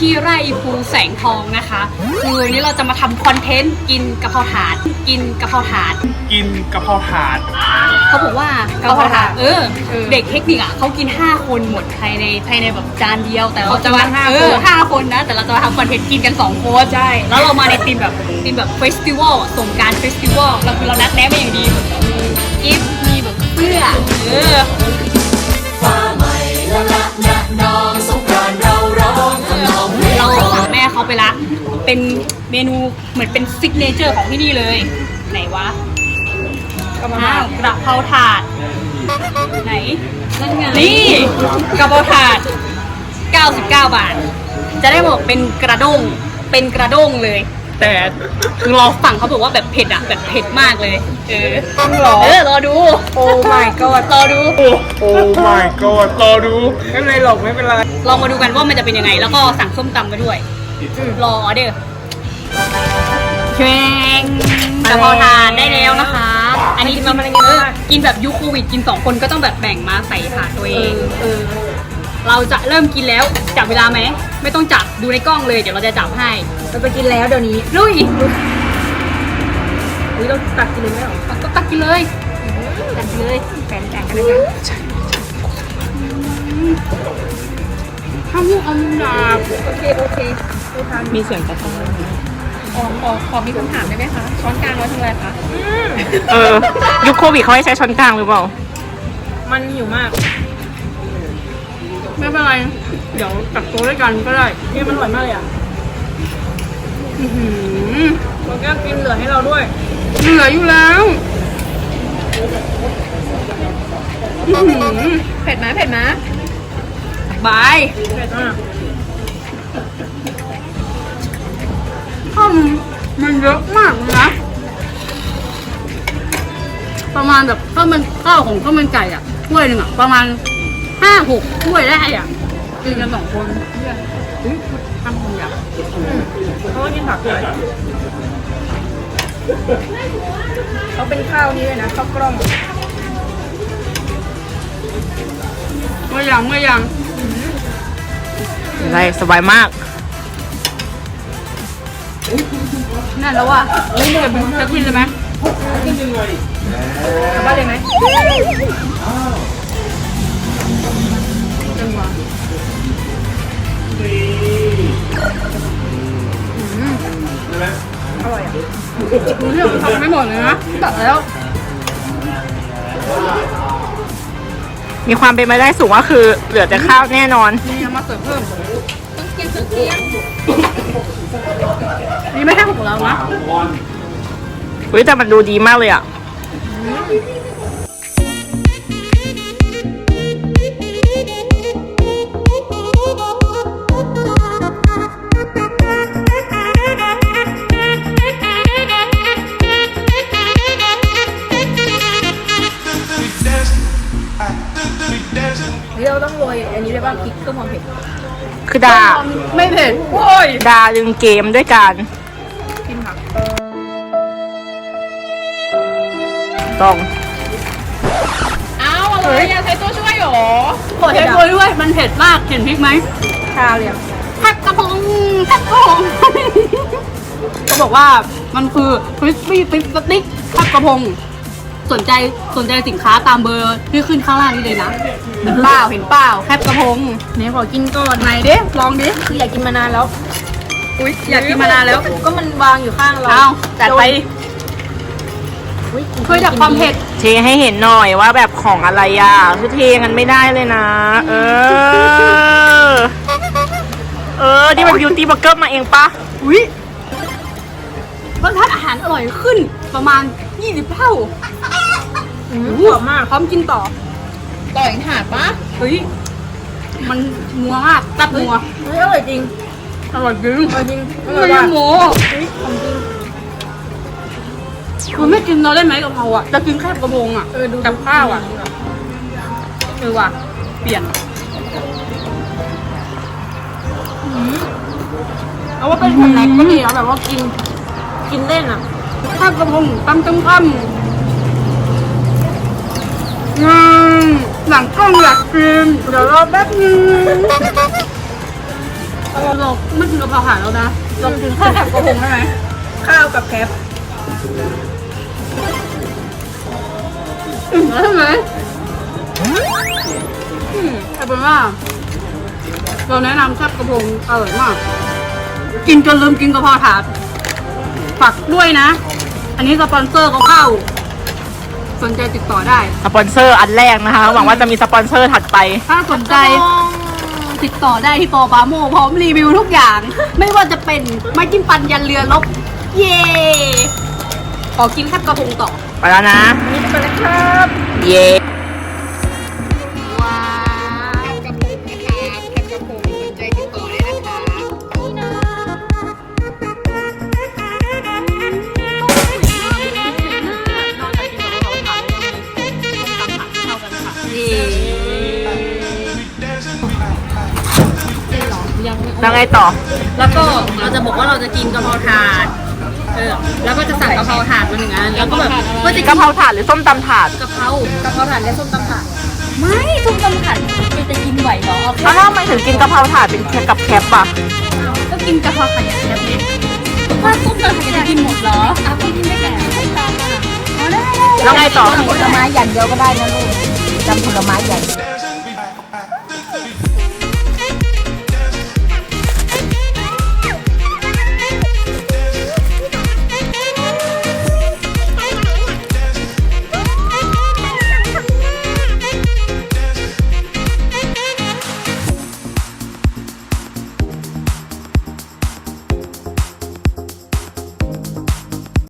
ที่ไร่ภูแสงทองนะคะคือวันนี้เราจะมาทำคอนเทนต์กินกะเพราถาด กินกะเพราถาด กินกะเพราถาด เขาบอกว่ากะเพราถาดเออเด็กเทคนิคอะเขากิน 5 คนหมดภายในภายในแบบจานเดียว แต่เราจะมาเขากินกันห้าเอคนอห้าคนนะ แต่เราจะมาทำคอนเทนต์กินกัน2คนใช่ แล้วเรามาในทีมแบบทีมแบบเฟสติวัลสงกรารเฟสติวัลเราคือเรานัดแนะมาอย่างดีแบบมีกิฟต์มีแบบเสื้อเออ ไปละ เป็นเมนูเหมือนเป็นซิกเนเจอร์ของที่นี่เลย ไหนวะก็มาอ้าวกระเพราถาด ไหน นี่กระเพราถาด 99 บาท จะได้บอกเป็นกระด้ง เป็นกระด้งเลย แต่คือเราฝั่งเขาบอกว่าแบบเผ็ดอะแบบเผ็ดมากเลย เออต้องหรอเออรอดู โอ้ my god รอดูโอ้โอ้ my god รอดู ไม่เป็นไรหรอกไม่เป็นไร ลองมาดูกันว่ามันจะเป็นยังไง แล้วก็สั่งส้มตำมาด้วย รอออเดอร์แชงกะเพราทานได้แล้วนะคะ อันนี้กินมาเออกินแบบยุคโควิดกิน2คนก็ต้องแบบแบ่งมาใส่ถาดตัวเองเออเราจะเริ่มกินแล้วจับเวลาไหมไม่ต้องจับดูในกล้องเลยเดี๋ยวเราจะจับให้เราจะกินแล้วเดี๋ยวนี้ลุยอุ้ยเราตักกินเลยไหมหรอตักตักกินเลยตักกินเลยแฟนแต่งกันเลยกันห้ามยุ่งเอามือหนาบโอเคโอเคไปทาน มีเสียงกระทบขอขอขอมีคำถามได้ไหมคะช้อนกลางไว้ทำอะไรคะเออ ยุคโควิดเขาให้ใช้ช้อนกลางหรือเปล่า มันหิวมาก ไม่เป็นไร เดี๋ยวตักโต๊ะด้วยกันก็ได้นี่มันอร่อยมากเลยอะอื้อหือเราก็กินเหลือให้เราด้วยเหลืออยู่แล้วอื้อหือเผ็ดไหมเผ็ดไหมบายเผ็ดมาก ณแบบข้าวมันข้าวของข้าวมันไก่อะถ้วยหนึ่งอะประมาณห้าหกถ้วยได้อะกินกันสองคนอุ๊ยทำคนอยากเขาก็กินผักด้วยเขาเป็นข้าวนี้เลยนะข้าวกล้องเมื่อยังเมื่อยังอะไรสบายมากนั่นแล้วว่ะจะจะกินเลยไหมกลั บบ้านเลยไหมจังหวะอร่อยอะดูเรื่องทำไม่หมดเลยนะตัดแล้ว มีความเป็นไปได้สูงว่าคือเหลือแต่ข้าวแน่นอน นี่เอามาเสิร์ฟเพิ่มต้องกินสักเทียงนี่ไม่ใช่ของเรานะเฮ้ยแต่มันดูดีมากเลยอะนี่ เราต้องโรยอันนี้ด้วยป่ะพริกเพื่อความเผ็ดคือดาไม่เผ็ดโอ้ยดาดึงเกมด้วยกันกิน ต้อง อ้าวอะไรอะใช้ตัวช่วยหรอขอใช้ตัวด้วย มันเผ็ดมาก เห็นพริกไหมชาเลยอะผักกระพงผักกระพงเขาบอกว่ามันคือคริสปี้ฟิสติ๊กผักกระพง สนใจสนใจสินค้าตามเบอร์ที่ขึ้นข้างล่างนี้เลยนะเห็นเปล่าเห็นเปล่าแคบกระพงเนี่ยขอกินก่อนไหนดิลองดิคืออยากกินมานานแล้ว อุ้ยอยากกินมานานแล้ว ก็มันวางอยู่ข้างเราเอาจัดไปอุ๊ย ช่วยดับความเผ็ดเทให้เห็นหน่อยว่าแบบของอะไรอะคือเทกันไม่ได้เลยนะ เออ เออ นี่มันบิวตี้บล็อกเกอร์มาเองปะอุ้ยรสชาติอาหารอร่อยขึ้นประมาณ 20 เท่าอืมกรอบมาก พร้อมกินต่อ ต่ออีกถาดปะเฮ้ย มันนัวมากตับนัวเฮ้ยอร่อยจริง อร่อยจริงอร่อยจริงอร่ไม่อยใช่ว่ะหมูเฮ้ยของจริง คุณไม่กินเราได้ไหมกะเพราอะจะกินแค่กระพงอะเออดู กับข้าวอะเออว่ะ เปลี่ยนเอาว่าเป็นสแน็คก็ดีแล้วแบบว่ากิน กินเล่นอะข้าวกระพงตั้มตั้มตั้มงานหลังกล้องอยากกินเดี๋ยวรอแป๊บนึงเราไม่กินกะเพราถาดแล้วนะเรากินข้าวผัดกระพงได้ไหมข้าวกับแคป อืมแล้วใช่ไหมอืมเอาเป็นว่า เราแนะนำแซ่บกระพงอร่อยมาก กินจนลืมกินกะเพราถาดฝากด้วยนะ อันนี้สปอนเซอร์เขาเข้า สนใจติดต่อได้ สปอนเซอร์อันแรกนะคะ หวังว่าจะมีสปอนเซอร์ถัดไป ถ้าสนใจ ติดต่อได้ที่ปอปาโมพร้อมรีวิวทุกอย่าง ไม่ว่าจะเป็นไม้จิ้มฟันยันเรือลบ เย่ ขอกินแคบกระพงต่อไปแล้วนะ นี่ไปเลยครับ เย้ว้าวกระพงนะคะแคบกระพงสนใจติดต่อได้นะคะเย่แล้วไงต่อ แล้วก็เราจะบอกว่าเราจะกินกะเพราถาดเออแล้วก็จะสั่งกะเพราถาดมาหนึ่งอันแล้วก็แบบก็จะกะเพราถาดหรือส้มตำถาดกะเพรากะเพราถาดและส้มตำถาดไม่ส้มตำถาดมันจะกินไหวเหรอเอาแค่แล้วทำไมถึงกินกะเพราถาดเป็นแคปกับแคปอะก็กินกะเพราถาดอย่างเดียวเนี่ยถ้าส้มตำถาดจะกินหมดเหรออะก็กินได้แค่ส้มตำอะเอาได้ได้แล้วไงต่อผลไม้อย่างเดียวก็ได้นะลูกจำผลไม้ใหญ่